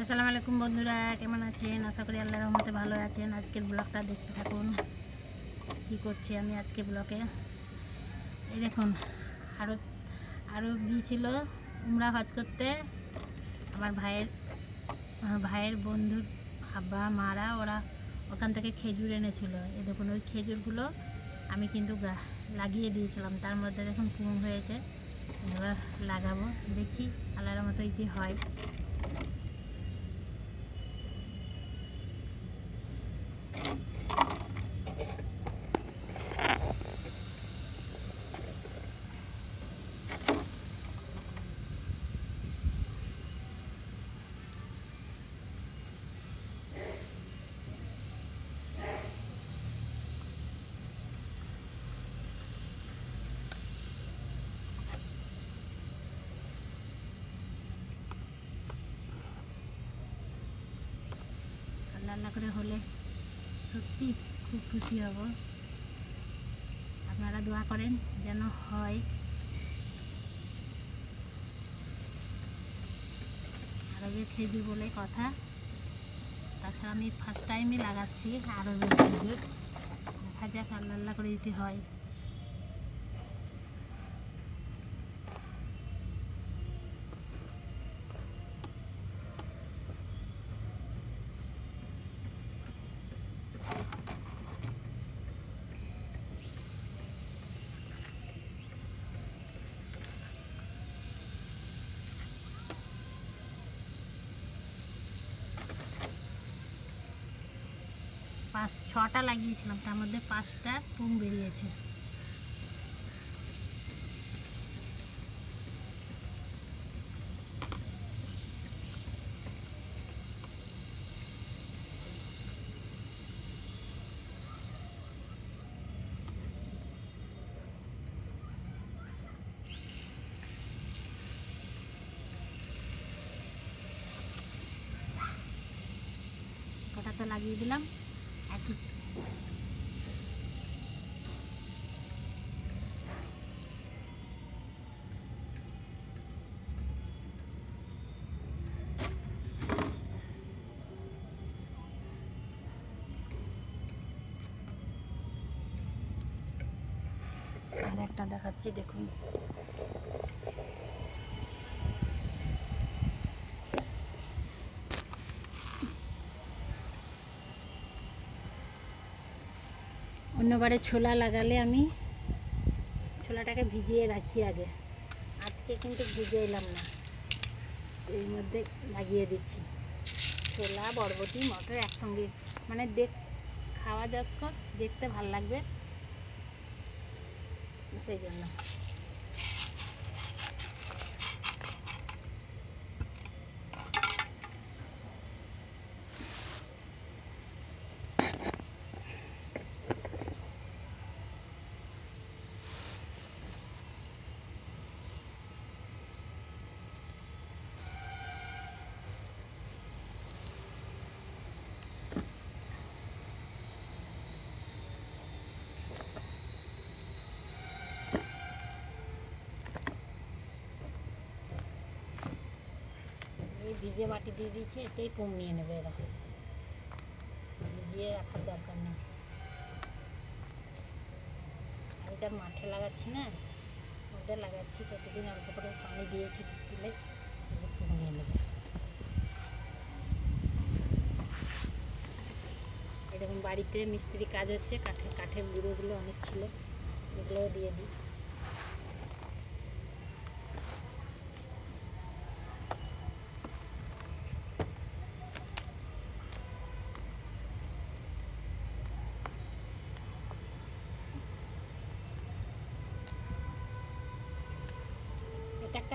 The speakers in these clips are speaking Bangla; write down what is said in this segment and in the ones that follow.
আসসালামু আলাইকুম বন্ধুরা, কেমন আছেন? আশা করি আল্লাহর রহমতে ভালো আছেন। আজকের ব্লগটা দেখতে থাকুন। কি করছি আমি আজকে ব্লগে? এই দেখুন আরও আরও গিয়েছিল উমরা হজ করতে। আমার ভাইয়ের আমার ভাইয়ের বন্ধুর আব্বা, মারা, ওরা ওখান থেকে খেজুর এনেছিল। এই দেখুন, ওই খেজুরগুলো আমি কিন্তু লাগিয়ে দিয়েছিলাম। তার মধ্যে দেখুন পুং হয়েছে। এবার লাগাবো। দেখি আল্লাহর মতো ইতি হয়। আর রান্না করে হলে সত্যি খুব খুশি হব। আপনারা দোয়া করেন যেন হয়। আরবের খেজুর বলে কথা, তাছাড়া আমি ফার্স্ট টাইমই লাগাচ্ছি আরবের খেজুর। দেখা যাক আল্লাহ করে দিতে হয়। পাঁচ ছটা লাগিয়েছিলাম তার মধ্যে পাঁচটা পুং বেরিয়েছে। তো লাগিয়ে দিলাম। আর একটা দেখাচ্ছি দেখুন। অন্যবারে ছোলা লাগালে আমি ছোলাটাকে ভিজিয়ে রাখি আগে। আজকে কিন্তু ভিজে এলাম না। এর মধ্যে লাগিয়ে দিচ্ছি। ছোলা, বরবটি, মটর একসঙ্গে। মানে দেখ, খাওয়া যখন দেখতে ভালো লাগবে। সেই জন্য। এই ভিজে মাটি দিয়ে দিয়েছি, এতেই পুম নিয়ে নেবে এরকম ভিজিয়ে রাখার দরকার নেই। আমি তার মাঠে লাগাচ্ছি না ওটা লাগাচ্ছি, প্রতিদিন অল্প করে পানি দিয়েছি দিলে পুম নিয়ে নেবে। এরকম বাড়িতে মিস্ত্রি কাজ হচ্ছে কাঠের কাঠের গুঁড়োগুলো অনেক ছিল, এগুলোও দিয়ে দিই।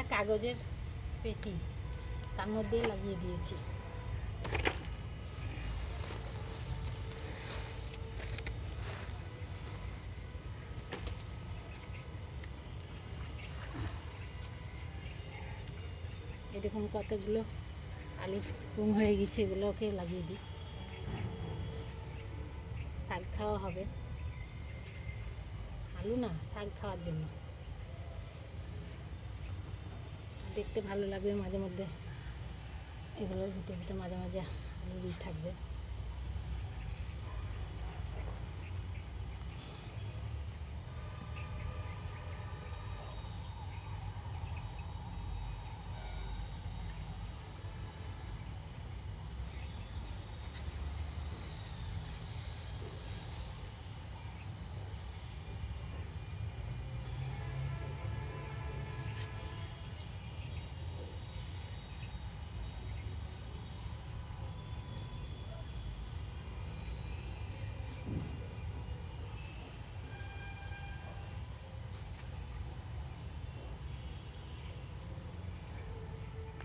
একটা কাগজের পেটি, তার মধ্যে লাগিয়ে দিয়েছি। এই দেখুন কতগুলো আলু পুং হয়ে গেছে, এগুলোকে লাগিয়ে দিই। শাক খাওয়া হবে। আলু না, শাক খাওয়ার জন্য। দেখতে ভালো লাগবে মাঝে মধ্যে। এগুলোর ভিতরে ভিতরে মাঝে মাঝে থাকবে।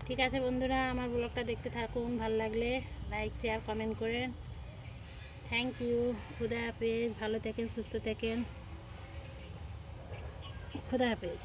ঠিক আছে বন্ধুরা, আমার ব্লগটা দেখতে থাকুন, ভালো লাগলে লাইক শেয়ার কমেন্ট করেন। থ্যাংক ইউ খুদা হাফেজ, ভালো থাকেন, সুস্থ থাকেন। খুদা হাফেজ।